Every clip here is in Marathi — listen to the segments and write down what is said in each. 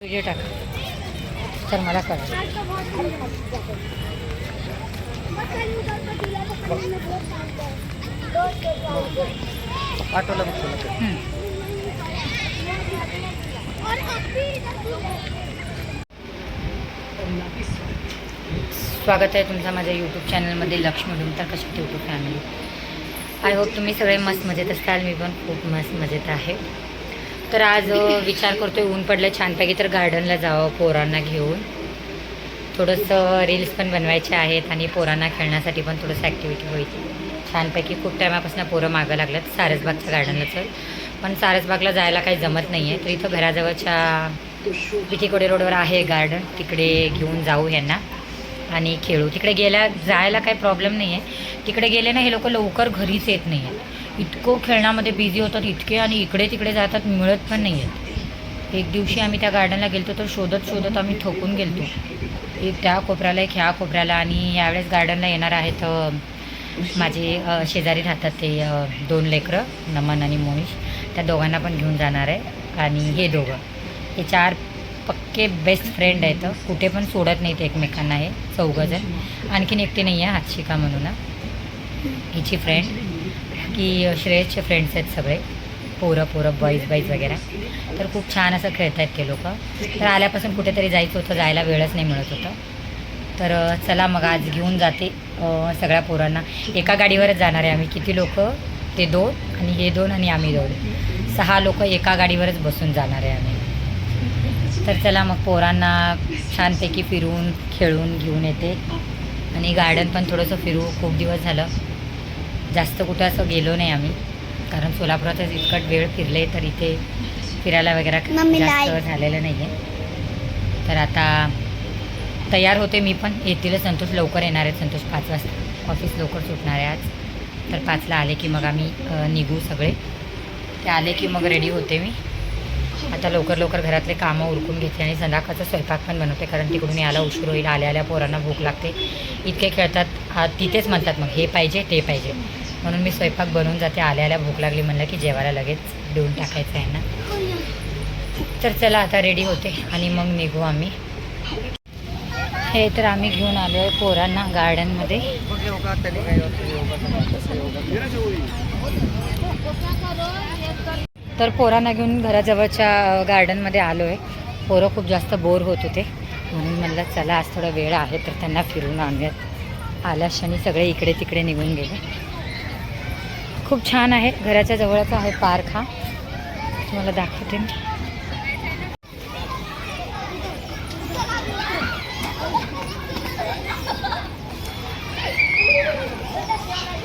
व्हिडिओ टाक. तर मला कळ. पाठवलं. स्वागत आहे तुमचं माझ्या यूट्यूब चॅनलमध्ये लक्ष्मी डुमतर कशी यूट्यूब फॅमिली आय होप तुम्ही सगळे मस्त मजेत असाल. मी पण खूप मस्त मजेत आहे. तर आज विचार करतोय ऊन पडलं छानपैकी तर गार्डनला जावं पोरांना घेऊन. थोडंसं रील्स पण बनवायचे आहेत आणि पोरांना खेळण्यासाठी पण थोडंसं ॲक्टिव्हिटी होईल. छानपैकी खूप टायमापासून पोरं मागं लागल्यात सारसबागच्या गार्डनला चल पण सारसबागला जायला काही जमत नाही आहे तर इथं घराजवळच्या पिठीकोडे रोडवर आहे गार्डन तिकडे घेऊन जाऊ यांना आणि खेळू. तिकडे गेल्या जायला काही प्रॉब्लेम नाही आहे तिकडे गेले ना हे लोक लवकर घरीच येत नाही आहेत इतकं खेळण्यामध्ये बिझी होतात इतके आणि इकडे तिकडे जातात मिळत पण नाही आहेत एक दिवशी आम्ही त्या गार्डनला गेलतो तर शोधत शोधत आम्ही थकून गेलतो. एक त्या कोपऱ्याला एक ह्या कोपऱ्याला आणि यावेळेस गार्डनला येणार आहेत माझे शेजारी राहतात ते दोन लेकरं नमन आणि मोनिश त्या दोघांना पण घेऊन जाणार आहे आणि हे दोघं. हे चार पक्के बेस्ट फ्रेंड आहेत. कुठे पण सोडत नाहीत एकमेकांना हे चौघंजण. आणखीन एकटी नाही आहे हातशिका म्हणून. हिची फ्रेंड की श्रेयसचे फ्रेंड्स आहेत सगळे. पोरं पोरं बॉईज बॉईज वगैरे. तर खूप छान असं खेळत आहेत ते लोक. तर आल्यापासून कुठेतरी जायचं होतं जायला वेळच नाही मिळत होता. तर चला मग आज घेऊन जाते सगळ्या पोरांना. एका गाडीवरच जाणार आहे आम्ही. किती लोक? ते दोन आणि हे दोन आणि आम्ही दोन. सहा लोक एका गाडीवरच बसून जाणार आहे आम्ही. तर चला मग पोरांना छानपैकी फिरून खेळून घेऊन येते. आणि गार्डन पण थोडंसं फिरू. खूप दिवस झालं. जास्त कुठं असं गेलो नाही आम्ही. कारण सोलापुरातच इतकट वेळ फिरले तर इथे फिरायला वगैरे जास्त. झालेलं नाही आहे तर आता तयार होते मी पण. येतील संतोष लवकर येणार आहेत. संतोष पाच वाजता. ऑफिस लवकर सुटणार आहे आज. तर पाचला आले की मग आम्ही निघू सगळे. ते आले की मग रेडी होते मी. आता लवकर लवकर घरातले कामं उरकून घेते आणि संध्याकाळचा स्वयंपाक पण बनवते. कारण तिकडून यायला उशीर होईल. आल्या आल्या पोरांना भूक लागते. इतके खेळतात. तिथेच म्हणतात मग हे पाहिजे ते पाहिजे. म्हणून मी स्वयंपाक बनवून जाते. आल्या आल्या भूक लागली. म्हणलं की जेवायला लगेच देऊन टाकायचं आहे ना. तर चला आता रेडी होते आणि मग निघू आम्ही. हे तर आम्ही घेऊन आलो आहे पोरांना गार्डनमध्ये तर पोरांना घेऊन घराजवळच्या गार्डनमध्ये आलो आहे. पोरं खूप जास्त बोर होत होते. म्हणून म्हणलं चला आज थोडा वेळ आहे तर त्यांना फिरून आणूयात. आल्या क्षणी सगळे इकडे तिकडे निघून गेले. खूप छान आहे. घराच्या जवळचा आहे पार्क हा. तुम्हाला दाखवते मी.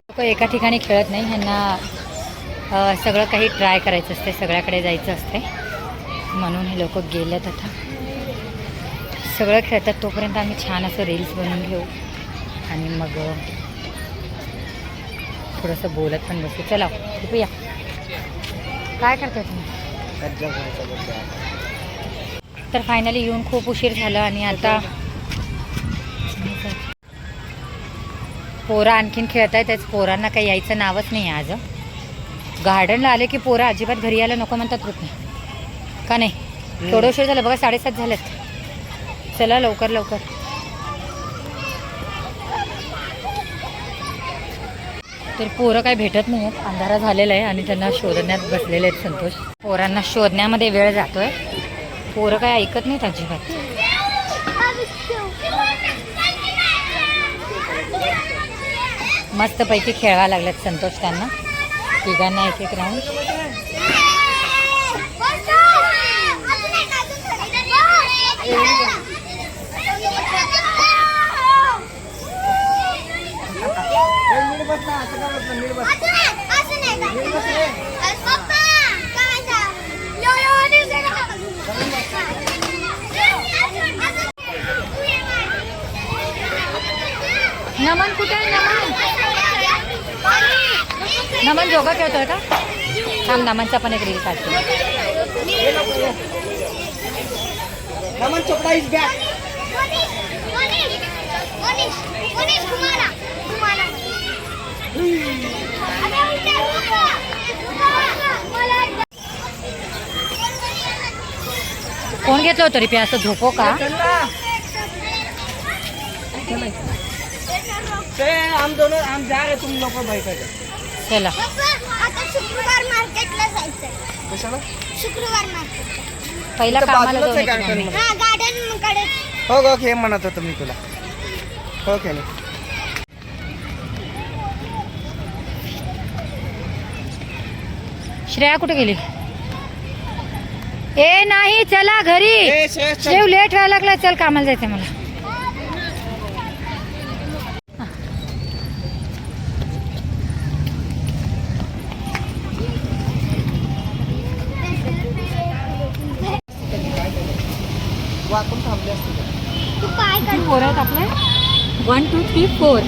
लोक एका ठिकाणी खेळत नाही. ह्यांना सगळं काही ट्राय करायचं असते. सगळ्याकडे जायचं असते. म्हणून हे लोक गेलेत आता. सगळं खेळतात. तोपर्यंत आम्ही छान असं रील्स बनवून घेऊ. आणि मग थोडंसं बोलत पण बसू. चला खूप या काय करताय तुम्ही. तर फायनली येऊन खूप उशीर झाला आणि आता पोरं आणखीन खेळत आहेत पोरांना काही यायचं नावच नाही आहे आज. गार्डनला आले की पोरं अजिबात घरी यायला नको म्हणतात होत नाही का नाही? थोडं उशीर झालं बघा साडेसात झालेत. चला लवकर लवकर. तर पोरं काय भेटत नाही आहेत अंधारा झालेला आहे आणि त्यांना शोधण्यात बसलेले आहेत संतोष. पोरांना शोधण्यामध्ये वेळ जातोय. पोरं काय ऐकत नाहीत अजिबात. मस्तपैकी खेळायला लागल्यात संतोष त्यांना. तिघांना एक एक राऊंड ए, नीट बस ना, असं काय बसलं, नीट बस. नमन कुठे आहे? नमन. नमन जोगा खेळतोय का? थांब नमनचा पण एक रील काढतो. रमण चोपडा इज बॅक कोण घेतलं होतं रे? पे असं झोपो का. ते आम दोनों आम जा रहे तुम लोग बैठायचं चला. आता शुक्रवार मार्केटला जायचंय. कशाला? शुक्रवार मार्केट. पहिला इथं कामाला बाजूलाच. गार्डन हा गार्डनकडे. हो हो हे म्हणत होतो मी तुला. हो केलं श्रेया कुठे गेली? ए नाही चला घरी. ए, श्रेया, चल. शेव लेट व्हायला लागला. चल कामाला जायचंय मला. वाकून थांबले असते तू काय कर आपले? One two three four